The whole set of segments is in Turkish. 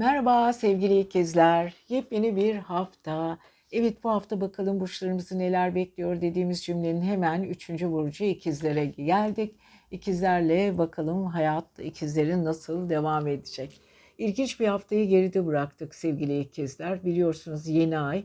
Merhaba sevgili ikizler. Yepyeni bir hafta. Evet bu hafta bakalım burçlarımızı neler bekliyor dediğimiz cümlenin hemen 3. burcu ikizlere geldik. İkizlerle bakalım hayat ikizlerin nasıl devam edecek. İlginç bir haftayı geride bıraktık sevgili ikizler. Biliyorsunuz yeni ay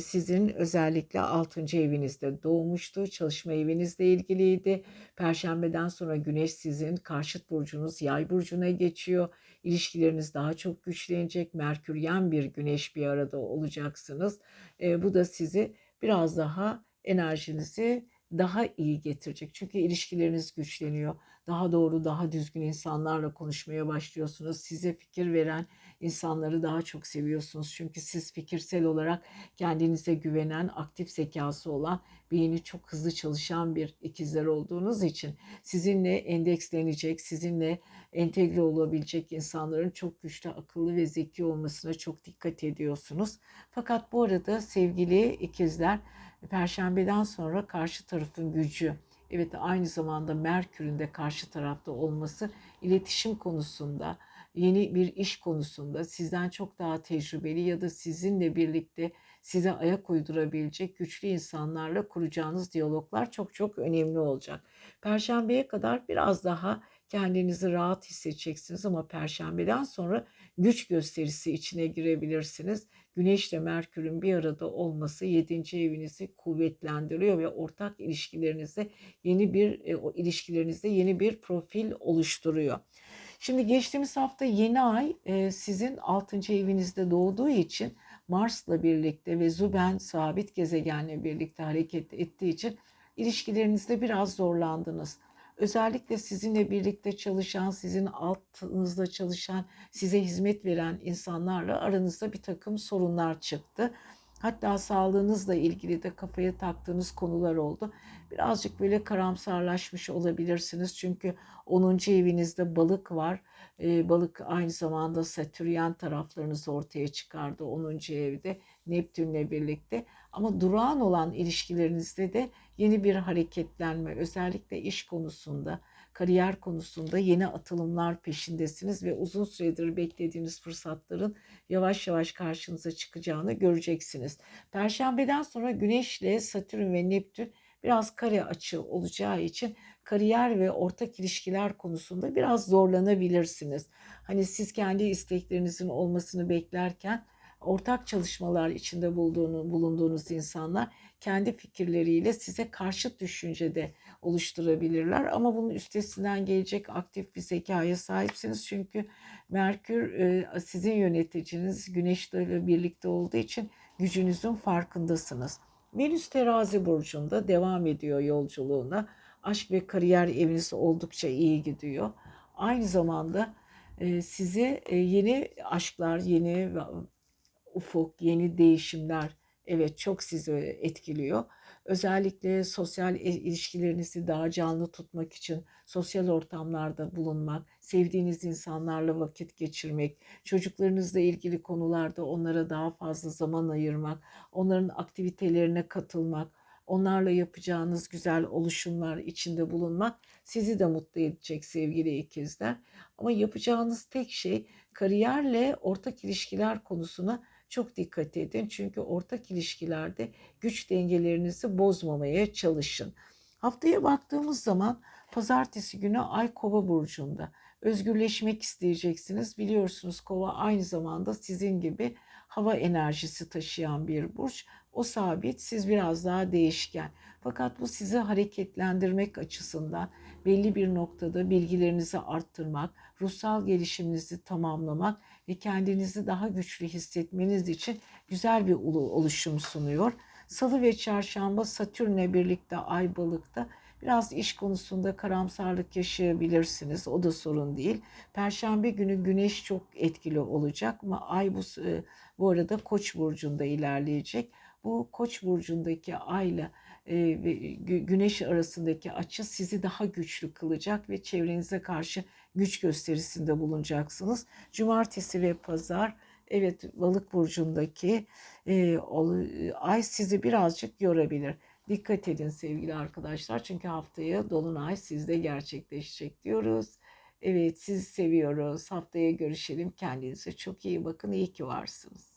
sizin özellikle 6. evinizde doğmuştu. Çalışma evinizle ilgiliydi. Perşembeden sonra güneş sizin karşıt burcunuz yay burcuna geçiyor. İlişkileriniz daha çok güçlenecek. Merküryen bir güneş bir arada olacaksınız. Bu da sizi biraz daha enerjinizi daha iyi getirecek. Çünkü ilişkileriniz güçleniyor. Daha doğru, daha düzgün insanlarla konuşmaya başlıyorsunuz. Size fikir veren insanları daha çok seviyorsunuz. Çünkü siz fikirsel olarak kendinize güvenen, aktif zekası olan, beyni çok hızlı çalışan bir ikizler olduğunuz için sizinle endekslenecek, sizinle entegre olabilecek insanların çok güçlü, akıllı ve zeki olmasına çok dikkat ediyorsunuz. Fakat bu arada sevgili ikizler, Perşembeden sonra karşı tarafın gücü, evet aynı zamanda Merkür'ün de karşı tarafta olması iletişim konusunda, yeni bir iş konusunda sizden çok daha tecrübeli ya da sizinle birlikte size ayak uydurabilecek güçlü insanlarla kuracağınız diyaloglar çok çok önemli olacak. Perşembeye kadar biraz daha kendinizi rahat hissedeceksiniz ama perşembeden sonra güç gösterisi içine girebilirsiniz. Güneş ile Merkür'ün bir arada olması 7. evinizi kuvvetlendiriyor ve ortak ilişkilerinizde yeni bir e, o ilişkilerinizde yeni bir profil oluşturuyor. Şimdi geçtiğimiz hafta yeni ay e, sizin 6. evinizde doğduğu için Mars'la birlikte ve Zuben sabit gezegenle birlikte hareket ettiği için ilişkilerinizde biraz zorlandınız özellikle sizinle birlikte çalışan, sizin altınızda çalışan, size hizmet veren insanlarla aranızda bir takım sorunlar çıktı. Hatta sağlığınızla ilgili de kafaya taktığınız konular oldu. Birazcık böyle karamsarlaşmış olabilirsiniz. Çünkü 10. evinizde balık var. Ee, balık aynı zamanda satüryen taraflarınızı ortaya çıkardı 10. evde Neptünle birlikte. Ama durağan olan ilişkilerinizde de yeni bir hareketlenme, özellikle iş konusunda, kariyer konusunda yeni atılımlar peşindesiniz ve uzun süredir beklediğiniz fırsatların yavaş yavaş karşınıza çıkacağını göreceksiniz. Perşembeden sonra Güneşle Satürn ve Neptün biraz kare açı olacağı için kariyer ve ortak ilişkiler konusunda biraz zorlanabilirsiniz. Hani siz kendi isteklerinizin olmasını beklerken ortak çalışmalar içinde bulduğunu, bulunduğunuz insanlar kendi fikirleriyle size karşıt düşüncede oluşturabilirler. Ama bunun üstesinden gelecek aktif bir zekaya sahipsiniz. Çünkü Merkür e, sizin yöneticiniz Güneş'le birlikte olduğu için gücünüzün farkındasınız. Venüs terazi burcunda devam ediyor yolculuğuna. Aşk ve kariyer eviniz oldukça iyi gidiyor. Aynı zamanda e, size e, yeni aşklar, yeni ufuk, yeni değişimler evet çok sizi etkiliyor. Özellikle sosyal ilişkilerinizi daha canlı tutmak için sosyal ortamlarda bulunmak, sevdiğiniz insanlarla vakit geçirmek, çocuklarınızla ilgili konularda onlara daha fazla zaman ayırmak, onların aktivitelerine katılmak, onlarla yapacağınız güzel oluşumlar içinde bulunmak sizi de mutlu edecek sevgili ikizler. Ama yapacağınız tek şey kariyerle ortak ilişkiler konusuna çok dikkat edin. Çünkü ortak ilişkilerde güç dengelerinizi bozmamaya çalışın. Haftaya baktığımız zaman pazartesi günü Ay Kova burcunda. Özgürleşmek isteyeceksiniz. Biliyorsunuz Kova aynı zamanda sizin gibi hava enerjisi taşıyan bir burç. O sabit, siz biraz daha değişken. Fakat bu sizi hareketlendirmek açısından belli bir noktada bilgilerinizi arttırmak, ruhsal gelişiminizi tamamlamak ve kendinizi daha güçlü hissetmeniz için güzel bir oluşum sunuyor. Salı ve çarşamba Satürn'le birlikte Ay balıkta biraz iş konusunda karamsarlık yaşayabilirsiniz. O da sorun değil. Perşembe günü güneş çok etkili olacak ama Ay bu, e, bu arada Koç burcunda ilerleyecek. Bu Koç burcundaki Ay'la e, ve Güneş arasındaki açı sizi daha güçlü kılacak ve çevrenize karşı güç gösterisinde bulunacaksınız. Cumartesi ve pazar evet balık burcundaki e, ay sizi birazcık yorabilir. Dikkat edin sevgili arkadaşlar çünkü haftaya dolunay sizde gerçekleşecek diyoruz Evet sizi seviyoruz. Haftaya görüşelim. Kendinize çok iyi bakın. İyi ki varsınız.